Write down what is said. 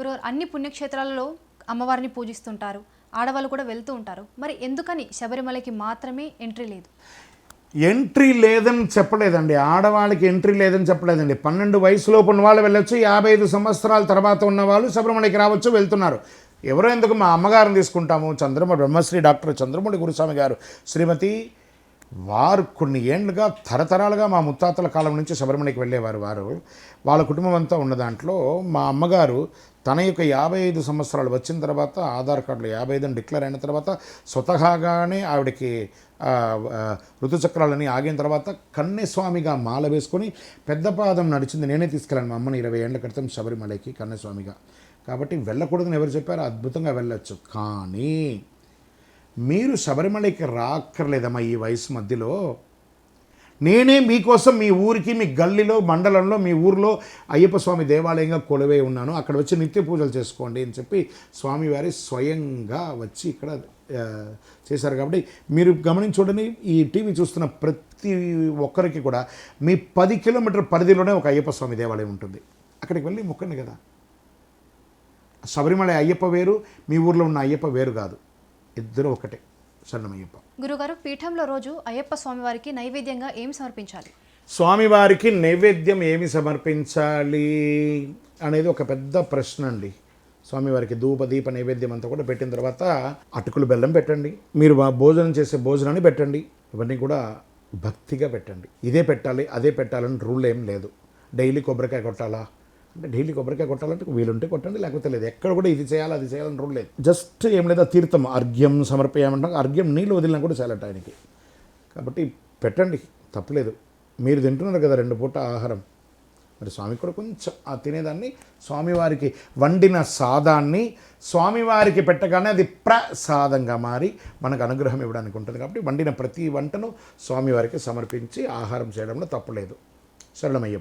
గురుగారు అన్ని పుణ్యక్షేత్రాలలో అమ్మవారిని పూజిస్తుంటారు. ఆడవాళ్ళు కూడా వెళ్తూ ఉంటారు. మరి ఎందుకని శబరిమలకి మాత్రమే ఎంట్రీ లేదు? ఎంట్రీ లేదని చెప్పలేదండి. ఆడవాళ్ళకి ఎంట్రీ లేదని చెప్పలేదండి. పన్నెండు వయసులోపు ఉన్న వాళ్ళు వెళ్ళొచ్చు. యాభై ఐదు సంవత్సరాల తర్వాత ఉన్న వాళ్ళు శబరిమలకి రావచ్చు వెళ్తున్నారు. ఎవరో ఎందుకు మా అమ్మగారిని తీసుకుంటాము? చంద్రమ బ్రహ్మశ్రీ డాక్టర్ చంద్రమౌళి గురుస్వామి గారు. శ్రీమతి వారు కొన్ని ఏండ్లుగా తరతరాలుగా మా ముత్తాతల కాలం నుంచి శబరిమలకి వెళ్ళేవారు వారు. వాళ్ళ కుటుంబం అంతా ఉన్న దాంట్లో మా అమ్మగారు తన యొక్క యాభై ఐదు సంవత్సరాలు వచ్చిన తర్వాత ఆధార్ కార్డులో యాభై ఐదు డిక్లేర్ అయిన తర్వాత స్వతహాగానే ఆవిడకి ఋతుచక్రాలని ఆగిన తర్వాత కన్నెస్వామిగా మాల వేసుకొని పెద్ద పాదం నడిచింది నేనే తీసుకెళ్ళాను మా అమ్మని ఇరవై ఏళ్ళ క్రితం శబరిమలకి కన్నెస్వామిగా కాబట్టి వెళ్ళకూడదని ఎవరు చెప్పారు అద్భుతంగా వెళ్ళొచ్చు. కానీ మీరు శబరిమలకి రాక్కర్లేదమ్మా ఈ వయసు మధ్యలో. నేనే మీకోసం మీ ఊరికి మీ గల్లీలో మండలంలో మీ ఊర్లో అయ్యప్ప స్వామి దేవాలయంగా కొలువై ఉన్నాను. అక్కడ వచ్చి నిత్య పూజలు చేసుకోండి అని చెప్పి స్వామివారి స్వయంగా వచ్చి ఇక్కడ చేశారు కాబట్టి మీరు గమనించి చూడండి ఈ టీవీ చూస్తున్న ప్రతి ఒక్కరికి కూడా మీ పది కిలోమీటర్ పరిధిలోనే ఒక అయ్యప్ప స్వామి దేవాలయం ఉంటుంది. అక్కడికి వెళ్ళి మొక్కండి కదా. శబరిమల అయ్యప్ప వేరు మీ ఊర్లో ఉన్న అయ్యప్ప వేరు కాదు. ఇద్దరు ఒకటే శరణమయ్యప్ప గురుగారు పీఠంలో రోజు అయ్యప్ప స్వామివారికి నైవేద్యంగా ఏం సమర్పించాలి? స్వామివారికి నైవేద్యం ఏమి సమర్పించాలి అనేది ఒక పెద్ద ప్రశ్న అండి. స్వామివారికి ధూప దీప నైవేద్యం అంతా కూడా పెట్టిన తర్వాత అటుకులు బెల్లం పెట్టండి. మీరు భోజనం చేసే భోజనాన్ని పెట్టండి. ఇవన్నీ కూడా భక్తిగా పెట్టండి. ఇదే పెట్టాలి అదే పెట్టాలని రూల్ ఏం లేదు. డైలీ కొబ్బరికాయ కొట్టాలా? అంటే డైలీ కొబ్బరికాయ కొట్టాలంటే వీలుంటే కొట్టండి లేకపోతే లేదు. ఎక్కడ కూడా ఇది చేయాలి అది చేయాలని రూల్ లేదు. జస్ట్ ఏం లేదా తీర్థం అర్ఘ్యం సమర్పయామంటాం అర్ఘ్యం నీళ్ళు వదిలినా కూడా చాలట ఆయనకి. కాబట్టి పెట్టండి తప్పలేదు మీరు తింటున్నారు కదా రెండు పూట ఆహారం. మరి స్వామికి కూడా కొంచెం ఆ తినేదాన్ని స్వామివారికి వండిన సాదాన్ని స్వామివారికి పెట్టగానే అది ప్రసాదంగా మారి మనకు అనుగ్రహం ఇవ్వడానికి ఉంటుంది. కాబట్టి వండిన ప్రతి వంటను స్వామివారికి సమర్పించి ఆహారం చేయడంలో తప్పలేదు శరణమయ్యప్ప.